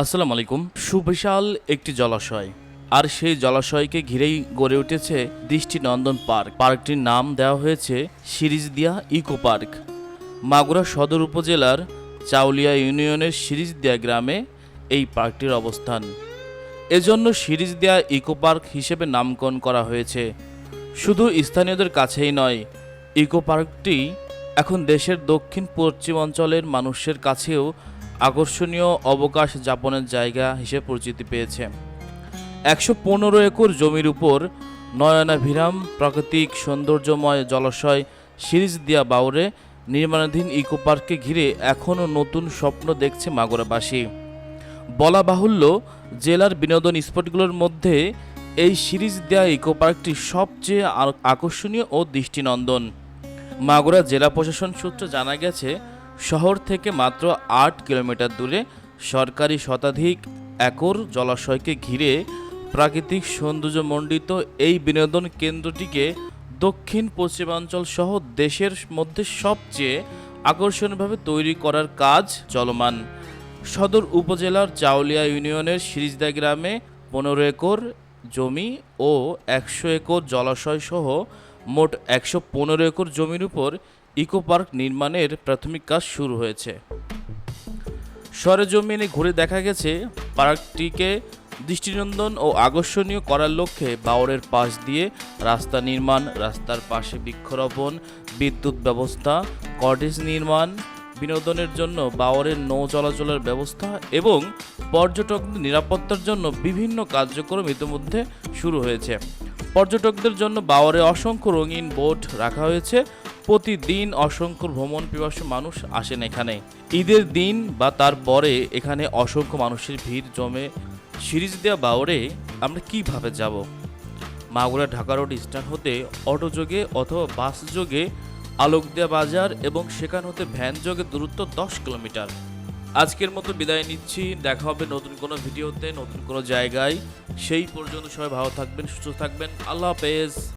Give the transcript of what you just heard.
আসসালামু আলাইকুম। সুবিশাল একটি জলাশয়। আর সেই জলাশয়কে ঘিরেই গড়ে উঠেছে দৃষ্টিনন্দন পার্ক। পার্কটির নাম দেওয়া হয়েছে সিরিজদিয়া ইকো পার্ক। মাগুরা সদর উপজেলার চাউলিয়া ইউনিয়নের সিরিজদিয়া গ্রামে এই পার্কটির অবস্থান। এজন্য সিরিজদিয়া ইকো পার্ক হিসেবে নামকরণ করা হয়েছে। শুধু স্থানীয়দের কাছেই নয়, ইকো পার্কটি এখন দেশের দক্ষিণ পশ্চিম অঞ্চলের মানুষের কাছেও আকর্ষণীয় অবকাশ যাপনের জায়গা হিসেবে পরিচিতি পেয়েছে। একশো পনেরো একর জমির উপর নয়নাভিরাম প্রাকৃতিক সৌন্দর্যময় জলাশয় সিরিজ দিয়া বাউরে নির্মাণাধীন ইকো পার্ককে ঘিরে এখনও নতুন স্বপ্ন দেখছে মাগুরাবাসী। বলা বাহুল্য, জেলার বিনোদন স্পটগুলোর মধ্যে এই সিরিজ দেয়া ইকো পার্কটি সবচেয়ে আকর্ষণীয় ও দৃষ্টিনন্দন। মাগুরা জেলা প্রশাসন সূত্রে জানা গেছে শহর থেকে মাত্র আট কিলোমিটার দূরে সরকারি শতাধিক একর জলাশয়কে ঘিরে প্রাকৃতিক সৌন্দর্যমণ্ডিত এই বিনোদন কেন্দ্রটিকে দক্ষিণ পশ্চিমাঞ্চল সহ দেশের মধ্যে সবচেয়ে আকর্ষণীয়ভাবে তৈরি করার কাজ চলমান। সদর উপজেলার চাউলিয়া ইউনিয়নের সিরিজদা গ্রামে পনেরো একর জমি ও একশো একর জলাশয় সহ মোট একশো পনেরো একর জমির উপর ইকো পার্ক নির্মাণের প্রাথমিক কাজ শুরু হয়েছে। সরেজমিনে ঘুরে দেখা গেছে, পার্কটিকে দৃষ্টিনন্দন ও আকর্ষণীয় করার লক্ষ্যে বাওরের পাশ দিয়ে রাস্তা নির্মাণ, রাস্তার পাশে বৃক্ষরোপণ, বিদ্যুৎ ব্যবস্থা, কটেজ নির্মাণ, বিনোদনের জন্য বাওরের নৌ চলাচলের ব্যবস্থা এবং পর্যটকদের নিরাপত্তার জন্য বিভিন্ন কার্যক্রম ইতিমধ্যে শুরু হয়েছে। পর্যটকদের জন্য বাওয়ারে অসংখ্য রঙিন বোট রাখা হয়েছে। প্রতিদিন অসংখ্য ভ্রমণ পিপাসু মানুষ আসেন এখানে। ঈদের দিন বা তারপরে এখানে অসংখ্য মানুষের ভিড় জমে। সিরিজ দেওয়া বাওরে আমরা কীভাবে যাব? মাগুরা ঢাকা রোড স্ট্যান্ড হতে অটো যোগে অথবা বাস যোগে আলোকদিয়া বাজার এবং সেখান হতে ভ্যান যোগে দূরত্ব দশ কিলোমিটার। আজকের মতো বিদায় নিচ্ছি। দেখা হবে নতুন কোনো ভিডিওতে, নতুন কোনো জায়গায়। সেই পর্যন্ত সবাই ভালো থাকবেন, সুস্থ থাকবেন। আল্লাহ হাফেজ।